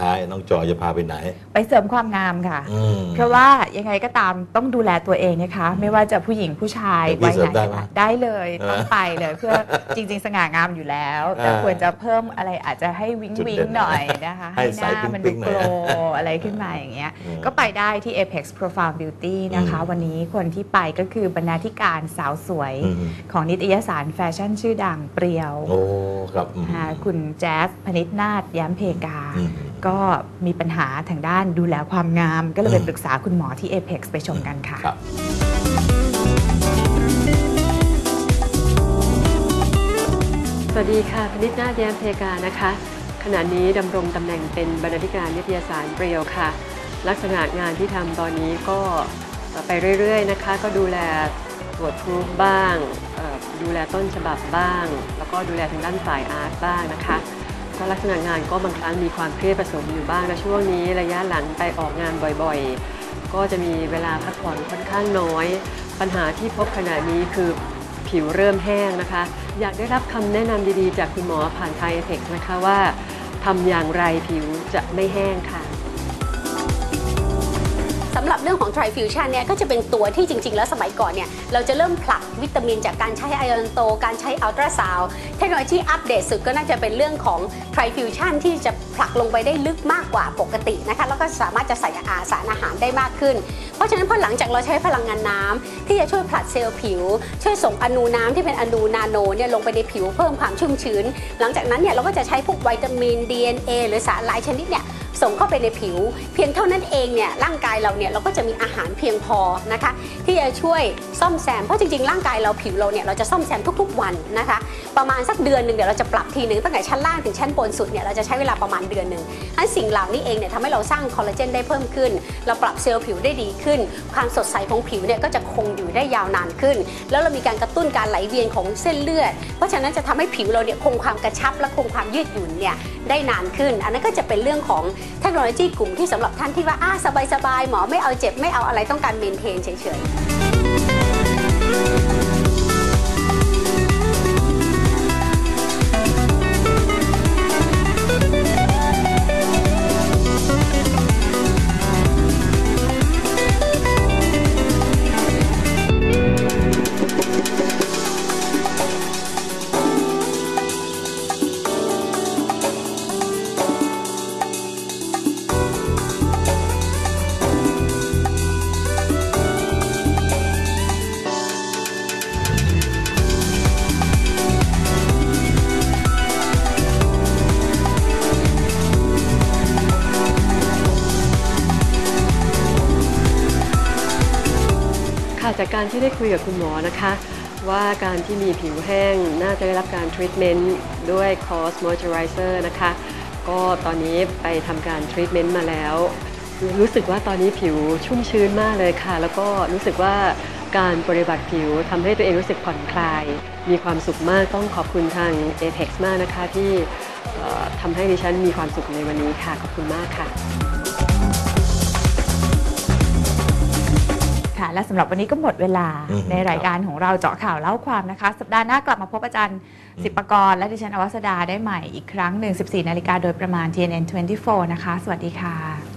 ท้ายน้องจอยจะพาไปไหน ไปเสริมความงามค่ะ อืม เพราะว่ายังไงก็ตามต้องดูแลตัวเองนะคะ ไม่ว่าจะผู้หญิงผู้ชายเดี๋ยวพี่วัยไหนเสริมได้ไหมค่ะได้เลยเออต้องไปเลยเพื่อจริง ๆ สง่างามอยู่แล้ว แต่อ่าควรจะเพิ่มอะไรอาจจะให้วิงจุดวิเด่งนหน่อยนะคะให้ให้หใสน้ามันปิ๊ดูงๆหน่โกอยลอะไรขึ้นมาอย่างเงี้ยอืมก็ไปได้ที่ Apex Profile Beauty นะคะ อืม วันนี้คนที่ไปก็คือบรรณาธิการสาวสวย อืมของนิตยสารแฟชั่นชื่อดังเปรียวโอ้ครับอืมนะคะคุณแจ๊สพนิษนาฏย้มเพกา อืมก็มีปัญหาทางด้านดูแลความงาม ก็เลยไปอืมปรึกษาคุณหมอที่ Apex ไปชมกันค่ะ ครับ สวัสดีค่ะพนิษฐ์นาฏแย้มเพกานะคะ ขณะนี้ดำรงตำแหน่งเป็นบรรณาธิการนิตยสารเปรียวค่ะ ลักษณะงานที่ทำตอนนี้ก็ไปเรื่อยๆนะคะ ก็ดูแลตรวจพรูฟบ้างเอ่อดูแลต้นฉบับบ้าง แล้วก็ดูแลทางด้านฝ่ายอาร์ตบ้างนะคะ ก็ลักษณะงานก็บางครั้งมีความเครียดผสมอยู่บ้างและช่วงนี้ระยะหลังไปออกงานบ่อยๆ ก็จะมีเวลาพักผ่อนค่อนข้างน้อย ปัญหาที่พบขณะนี้คือผิวเริ่มแห้งนะคะ อยากได้รับคำแนะนำดีๆ จากคุณหมอผ่านไทยเทคนะคะว่าทำอย่างไรผิวจะไม่แห้งค่ะ สำหรับเรื่องของ Trifusion เนี่ยก็จะเป็นตัวที่จริง ๆ แล้วสมัยก่อนเนี่ยเราจะเริ่มผลักวิตามินจากการใช้ไอออนโต การใช้อัลตราซาวเทคโนโลยีอัปเดตสุดก็น่าจะเป็นเรื่องของ Trifusion ที่จะผลักลงไปได้ลึกมากกว่าปกตินะคะแล้วก็สามารถจะใส่อาสารอาหารได้มากขึ้น เพราะฉะนั้นพอหลังจากเราใช้พลังงานน้ำที่จะช่วยผลัดเซลล์ผิว ช่วยส่งอนูน้ำที่เป็นอนูนาโนเนี่ยลงไปในผิวเพิ่มความชุ่มชื้น หลังจากนั้นเนี่ยเราก็จะใช้พวกวิตามิน DNA หรือสารหลายชนิดเนี่ยส่งเข้าไปในผิว เพียงเท่านั้นเองเนี่ยร่างกายเราเนี่ยเราก็จะมีอาหารเพียงพอนะคะ ที่จะช่วยซ่อมแซมเพราะจริงๆร่างกายเราผิวเราเนี่ยเราจะซ่อมแซมทุกๆวันนะคะ ประมาณสักเดือนหนึ่งเดี๋ยวเราจะปรับทีหนึ่งตั้งแต่ชั้นล่างถึงชั้นบนสุดเนี่ยเราจะใช้เวลาประมาณเดือนหนึ่งอันสิ่งเหล่านี้เองเนี่ยทำให้เราสร้างคอลลาเจนได้เพิ่มขึ้น เราปรับเซลล์ผิวได้ดีขึ้น ความสดใสของผิวเนี่ยก็จะคงอยู่ได้ยาวนานขึ้น แล้วเรามีการกระตุ้นการไหลเวียนของเส้นเลือด เพราะฉะนั้นจะทำให้ผิวเราเนี่ยคงความกระชับและคงความยืดหยุ่นเนี่ยได้นานขึ้น อันนั้นก็จะเป็นเรื่องของเทคโนโลยีกลุ่มที่สำหรับท่านที่ว่าอ่าสบายๆหมอไม่เอาเจ็บไม่เอาอะไรต้องการเมนเทนเฉยๆ ค่ะจากการที่ได้คุยกับคุณหมอนะคะ ว่าการที่มีผิวแห้งน่าจะได้รับการทรีทเมนต์ด้วยคอสมอยเจอไรเซอร์นะคะ ก็ตอนนี้ไปทำการทรีทเมนต์มาแล้ว รู้สึกว่าตอนนี้ผิวชุ่มชื้นมากเลยค่ะ แล้วก็รู้สึกว่าการปฏิบัติผิวทำให้ตัวเองรู้สึกผ่อนคลาย มีความสุขมากต้องขอบคุณทาง Apex มากนะคะที่ทำให้ดิฉันมีความสุขในวันนี้ค่ะ ขอบคุณมากค่ะ ค่ะ และสำหรับวันนี้ก็หมดเวลาอืมในรายการของเราเจาะข่าวเล่าความนะคะ สัปดาห์หน้ากลับมาพบอาจารย์สิบปกรณ์และดิฉันอวัสดาได้ใหม่อีกครั้งหนึ่ง14นาฬิกาโดยประมาณ TNN 24 นะคะ สวัสดีค่ะ